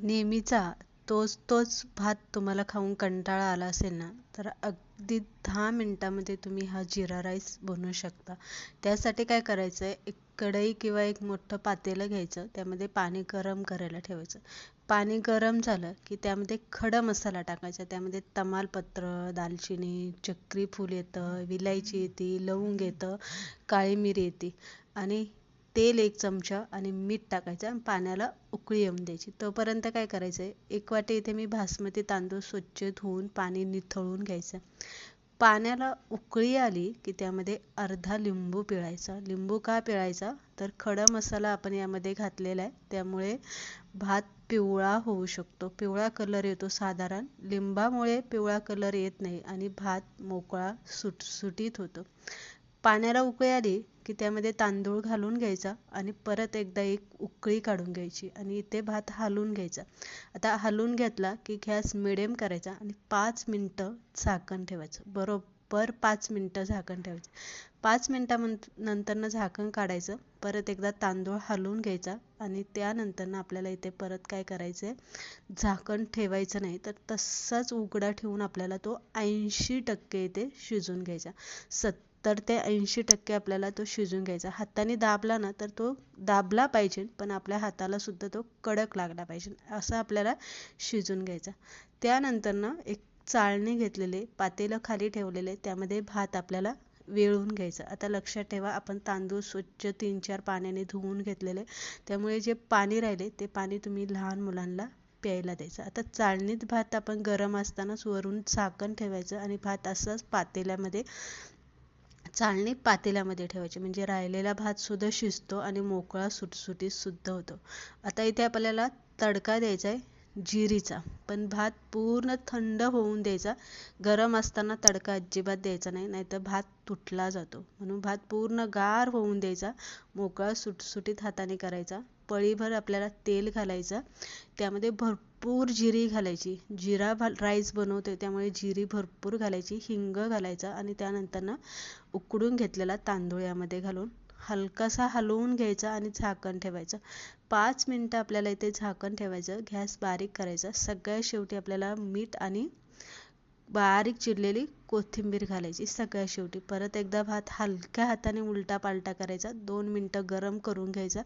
नेहमीचा तोच तोच भात तुम्हाला खाऊन कंटाळा आला असेल ना तर अगदी दहा मिनटामध्ये तुम्ही हा जिरा राईस बनवू शकता. त्यासाठी काय करायचं आहे एक कढई किंवा एक मोठं पातेलं घ्यायचं त्यामध्ये पाणी गरम करायला ठेवायचं. पाणी गरम झालं की त्यामध्ये खडा मसाला टाकायचा त्यामध्ये तमालपत्र दालचिनी चक्री फूल येतं विलायची येते लवंग येतं काळी मिरी येते. आणि तेल एक चमचा आणि मीठ टाकायचं आणि पाण्याला उकळी येऊन द्यायची. तोपर्यंत काय करायचं? आहे एक वाटी इथे मी बासमती तांदूळ स्वच्छ धुवून पाणी निथळून घ्यायचं. पाण्याला उकळी आली की त्यामध्ये अर्धा लिंबू पिळायचा. लिंबू का पिळायचा? तर खडा मसाला आपण यामध्ये घातलेला आहे. त्यामुळे भात पिवळा होऊ शकतो. पिवळा कलर येतो साधारण. लिंबामुळे पिवळा कलर येत नाही आणि भात मोकळा सुटसुटीत होतो. पाण्याला उकळी आली की त्यामध्ये तांदूळ घालून घ्यायचा आणि परत एकदा एक उकळी काढून घ्यायची आणि इथे भात हालून घ्यायचा. आता हलवून घेतला की गॅस मिडियम करायचा आणि पाच मिनटं झाकण ठेवायचं. बरोबर पाच मिनटं झाकण ठेवायचं. पाच मिनटानंतरनं झाकण काढायचं. परत एकदा तांदूळ हालून घ्यायचा आणि त्यानंतरनं आपल्याला इथे परत काय करायचं आहे झाकण ठेवायचं नाही. तर तसाच उघडा ठेवून आपल्याला तो ऐंशी टक्के इथे शिजून घ्यायचा. सत तर ते ऐंशी टक्के आपल्याला तो शिजून घ्यायचा. हाताने दाबला ना तर तो दाबला पाहिजे पण आपल्या हाताला सुद्धा तो कडक लागला पाहिजे असं आपल्याला शिजून घ्यायचा. त्यानंतर ना एक चाळणी घेतलेले पातेलं खाली ठेवलेले त्यामध्ये भात आपल्याला वेळून घ्यायचं. आता लक्षात ठेवा आपण तांदूळ स्वच्छ तीन चार पाण्याने धुवून घेतलेले. त्यामुळे जे पाणी राहिले ते पाणी तुम्ही लहान मुलांना प्यायला द्यायचं. आता चाळणीत भात आपण गरम असतानाच वरून झाकण ठेवायचं आणि भात असंच पातेल्यामध्ये चाळणी पातेल्यामध्ये ठेवायची. म्हणजे राहिलेला भात सुद्धा शिजतो आणि मोकळा सुटसुटीत सुद्धा होतो. आता इथे आपल्याला तडका द्यायचा आहे जिरीचा. पण भात पूर्ण थंड होऊन द्यायचा. गरम असताना तडका अजिबात द्यायचा नाही. नाहीतर भात तुटला जातो. म्हणून भात पूर्ण गार होऊन द्यायचा. मोकळा सुटसुटीत हाताने करायचा. पळीभर आपल्याला तेल घालायचं. त्यामध्ये भरपूर जिरी घालायची. जिरा भा राईस बनवते त्यामुळे जिरी भरपूर घालायची हिंग घालायचा आणि त्यानंतर उकडून घेतलेला तांदूळ यामध्ये घालून हलकासा हलवून घ्यायचा आणि झाकण ठेवायचं. पाच मिनटं आपल्याला इथे झाकण ठेवायचं गॅस बारीक करायचा. सगळ्यात शेवटी आपल्याला मीठ आणि बारीक चिरलेली कोथिंबीर घालायची सगळ्यात शेवटी. परत एकदा भात हलक्या हाताने उलटा पालटा करायचा. दोन मिनटं गरम करून घ्यायचा.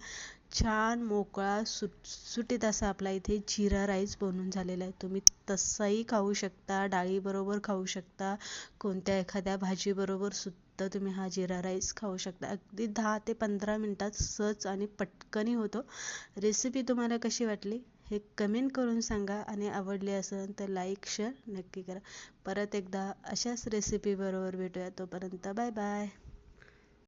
छान मोकळा सुटसुटीत असा आपला इथे जिरा राईस बनून झालेला आहे. तुम्ही तसाही खाऊ शकता डाळीबरोबर खाऊ शकता कोणत्या एखाद्या भाजीबरोबर सुद्धा तुम्ही हा जिरा राईस खाऊ शकता. अगदी दहा ते पंधरा मिनटात सहज आणि पटकनी होतो. रेसिपी तुम्हाला कशी वाटली? हे कमेंट करून सांगा आणि आवडली असेल तर लाईक शेअर नक्की करा. परत एकदा अशाच रेसिपीबरोबर भेटूया. तोपर्यंत बाय बाय